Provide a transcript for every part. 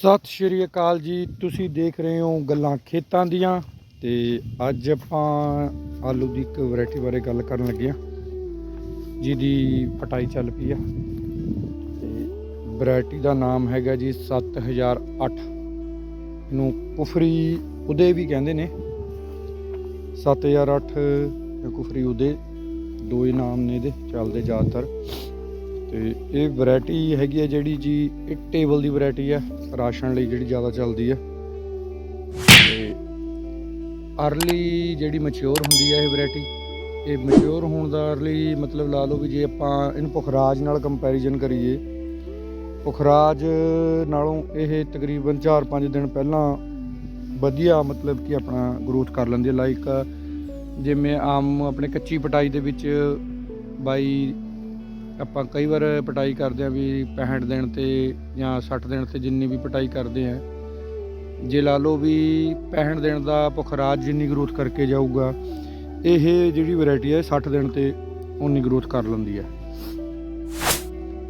ਸਤਿ ਸ਼੍ਰੀ ਅਕਾਲ ਜੀ। ਤੁਸੀਂ ਦੇਖ ਰਹੇ ਹੋ ਗੱਲਾਂ ਖੇਤਾਂ ਦੀਆਂ ਤੇ ਅੱਜ ਆਪਾਂ ਆਲੂ ਦੀ ਇੱਕ ਵੈਰਾਈਟੀ ਬਾਰੇ ਗੱਲ ਕਰਨ ਲੱਗੇ ਆ ਜਿਹਦੀ ਪਟਾਈ ਚੱਲ ਪਈ ਆ। ਤੇ ਵੈਰਾਈਟੀ ਦਾ ਨਾਮ ਹੈਗਾ ਜੀ 7008 ਇਹਨੂੰ ਕੁਫਰੀ ਉਦੇ ਵੀ ਕਹਿੰਦੇ ਨੇ। 7008 ਜਾਂ ਕੁਫਰੀ ਉਦੇ। ਦੋ ਹੀ ਨਾਮ ਨੇ ਇਹਦੇ, ਚੱਲਦੇ ਜ਼ਿਆਦਾਤਰ। ਤੇ ਇਹ ਵੈਰਾਈਟੀ ਹੈਗੀ ਹੈ ਜਿਹੜੀ ਜੀ ਇਹ ਟੇਬਲ ਦੀ ਵੈਰਾਈਟੀ ਹੈ ਰਾਸ਼ਨ ਲਈ ਜਿਹੜੀ ਜ਼ਿਆਦਾ ਚੱਲਦੀ ਹੈ ਤੇ ਅਰਲੀ ਜਿਹੜੀ ਮੈਚੁਰ ਹੁੰਦੀ ਹੈ ਇਹ ਵੈਰਾਈਟੀ ਇਹ ਮੈਚੁਰ ਹੋਣ ਦਾ ਅਰਲੀ ਮਤਲਬ ਲਾ ਲਓ ਵੀ ਜੇ ਆਪਾਂ ਇਹਨੂੰ ਪੁਖਰਾਜ ਨਾਲ ਕੰਪੈਰੀਜ਼ਨ ਕਰੀਏ, ਪੁਖਰਾਜ ਨਾਲੋਂ ਇਹ ਤਕਰੀਬਨ 4-5 ਦਿਨ ਪਹਿਲਾਂ ਵਧੀਆ ਮਤਲਬ ਕਿ ਆਪਣਾ ਗਰੋਥ ਕਰ ਲੈਂਦੀ ਹੈ ਲਾਈਕ ਜਿਵੇਂ ਆਮ ਆਪਣੇ ਕੱਚੀ ਪਟਾਈ ਦੇ ਵਿੱਚ ਬਾਈ ਆਪਾਂ ਕਈ ਵਾਰ ਪਟਾਈ ਕਰਦੇ ਆ ਵੀ 65 ਦਿਨ ਤੇ ਜਾਂ 60 ਦਿਨ ਤੇ ਜਿੰਨੀ ਵੀ ਪਟਾਈ ਕਰਦੇ ਆ ਜੇ ਲਾ ਲਓ ਵੀ 65 ਦਿਨ ਦਾ ਪੁਖਰਾਜ ਜਿੰਨੀ ਗਰੋਥ ਕਰਕੇ ਜਾਊਗਾ, ਇਹ ਜਿਹੜੀ ਵੈਰਾਈਟੀ ਹੈ 60 ਦਿਨ ਤੇ ਉਨੀ ਗਰੋਥ ਕਰ ਲੈਂਦੀ ਹੈ।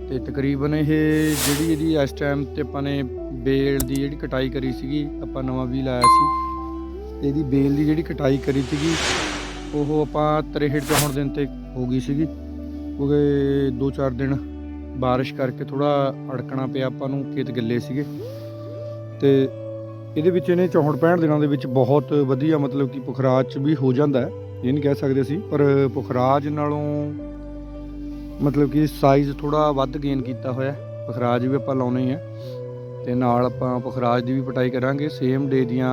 ਤੇ ਤਕਰੀਬਨ ਇਹ ਜਿਹੜੀ ਇਹਦੀ ਇਸ ਟਾਈਮ ਤੇ ਆਪਾਂ ਨੇ ਬੇਲ ਦੀ ਜਿਹੜੀ ਕਟਾਈ ਕਰੀ ਸੀਗੀ, ਆਪਾਂ ਨਵਾਂ ਵੀ ਲਾਇਆ ਸੀ ਇਹਦੀ ਬੇਲ ਦੀ ਜਿਹੜੀ ਕਟਾਈ ਕਰੀ ਸੀਗੀ, ਉਹ ਆਪਾਂ 63 64 ਦਿਨ ਤੇ ਹੋ ਗਈ ਸੀਗੀ। ਕਿਉਂਕਿ 2-4 ਦਿਨ ਬਾਰਿਸ਼ ਕਰਕੇ ਥੋੜਾ ਅੜਕਣਾ ਪਿਆ, ਆਪਾਂ ਨੂੰ ਖੇਤ ਗਿੱਲੇ ਸੀਗੇ। ਤੇ ਇਹਦੇ ਵਿੱਚ ਇਹਨੇ 64 65 ਦਿਨਾਂ ਦੇ ਵਿੱਚ ਬਹੁਤ ਵਧੀਆ ਮਤਲਬ ਕਿ ਪੁਖਰਾਜ ਚ ਵੀ ਹੋ ਜਾਂਦਾ ਹੈ, ਇਹ ਨਹੀਂ ਕਹਿ ਸਕਦੇ ਅਸੀਂ, ਪਰ ਪੁਖਰਾਜ ਨਾਲੋਂ ਮਤਲਬ ਕਿ ਸਾਈਜ਼ ਥੋੜਾ ਵੱਧ ਗੇਨ ਕੀਤਾ ਹੋਇਆ ਹੈ। ਪੁਖਰਾਜ ਵੀ ਆਪਾਂ ਲਾਉਣੇ ਹੀ ਹੈ ਤੇ ਨਾਲ ਆਪਾਂ ਪੁਖਰਾਜ ਦੀ ਵੀ ਪਟਾਈ ਕਰਾਂਗੇ। ਸੇਮ ਡੇ ਦੀਆਂ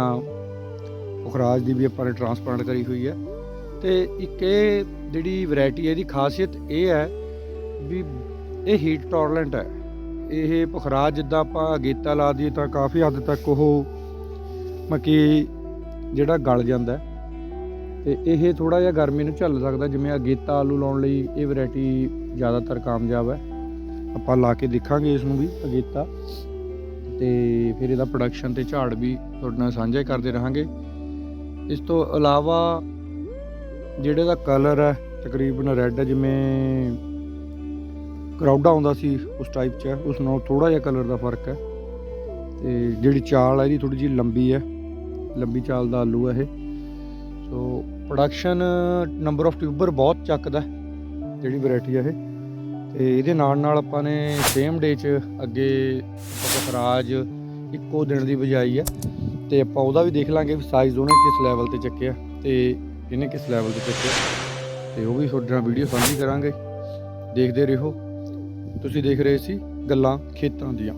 ਪੁਖਰਾਜ ਦੀ ਵੀ ਆਪਾਂ ਨੇ ਟਰਾਂਸਪਲਾਂਟ ਕਰੀ ਹੋਈ ਹੈ। ਤੇ ਇੱਕ ਇਹ ਜਿਹੜੀ ਵੈਰਾਈਟੀ ਹੈ, ਇਹਦੀ ਖਾਸੀਅਤ ਇਹ ਹੈ ਵੀ ਇਹ ਹੀਟ ਟੋਲਰੈਂਟ ਹੈ। ਇਹ ਪੁਖਰਾ ਜਿੱਦਾਂ ਆਪਾਂ ਅਗੇਤਾ ਲਾ ਦਈਏ ਤਾਂ ਕਾਫੀ ਹੱਦ ਤੱਕ ਉਹ ਮੱਕੀ ਜਿਹੜਾ ਗਲ ਜਾਂਦਾ ਹੈ। ਤੇ ਇਹ ਥੋੜਾ ਜਿਹਾ ਗਰਮੀ ਨੂੰ ਝੱਲ ਸਕਦਾ ਜਿਵੇਂ ਅਗੇਤਾ ਆਲੂ ਲਾਉਣ ਲਈ ਇਹ ਵੈਰਾਈਟੀ ਜ਼ਿਆਦਾਤਰ ਕਾਮਯਾਬ ਹੈ। ਆਪਾਂ ਲਾ ਕੇ ਦੇਖਾਂਗੇ ਇਸ ਨੂੰ ਵੀ, ਅਗੇਤਾ। ਤੇ ਫਿਰ ਇਹਦਾ ਪ੍ਰੋਡਕਸ਼ਨ ਤੇ ਝਾੜ ਵੀ ਤੁਹਾਡੇ ਨਾਲ ਸਾਂਝੇ ਕਰਦੇ ਰਹਾਂਗੇ। ਇਸ ਤੋਂ ਇਲਾਵਾ ਜਿਹੜੇ ਦਾ ਕਲਰ ਹੈ, ਤਕਰੀਬਨ ਰੈੱਡ ਜਿਵੇਂ ਕਰਾਊਡਾ ਆਉਂਦਾ ਸੀ ਉਸ ਟਾਈਪ 'ਚ, ਉਸ ਨਾਲ ਥੋੜਾ ਜਿਹਾ ਕਲਰ ਦਾ ਫ਼ਰਕ ਹੈ। ਤੇ ਜਿਹੜੀ ਚਾਲ ਹੈ ਇਹਦੀ ਥੋੜੀ ਜਿਹੀ ਲੰਬੀ ਹੈ। ਲੰਬੀ ਚਾਲ ਦਾ ਆਲੂ ਹੈ ਇਹ। So production number of tuber ਬਹੁਤ ਚੱਕਦਾ ਜਿਹੜੀ ਵੈਰਾਈਟੀ ਹੈ ਇਹ। ਤੇ ਇਹਦੇ ਨਾਲ ਨਾਲ ਆਪਾਂ ਨੇ ਸੇਮ ਡੇ 'ਚ ਅੱਗੇ ਪਕਰਾਜ ਇੱਕੋ ਦਿਨ ਦੀ ਬਜਾਈ ਹੈ। ਤੇ ਆਪਾਂ ਉਹਦਾ ਵੀ ਦੇਖ ਲਾਂਗੇ ਵੀ ਸਾਈਜ਼ ਉਹਨੇ ਕਿਸ ਲੈਵਲ ਤੇ ਚੱਕਿਆ। ਤੇ ਇਹਨੇ ਕਿਸ ਲੈਵਲ ਤੇ ਚੱਕਿਆ ਤੇ ਉਹ ਵੀ ਤੁਹਾਡੇ ਨਾਲ ਵੀਡੀਓ ਸਾਂਝੀ ਕਰਾਂਗੇ। ਦੇਖਦੇ ਰਹੋ। ਤੁਸੀਂ ਦੇਖ ਰਹੇ ਸੀ ਗੱਲਾਂ ਖੇਤਾਂ ਦੀਆਂ।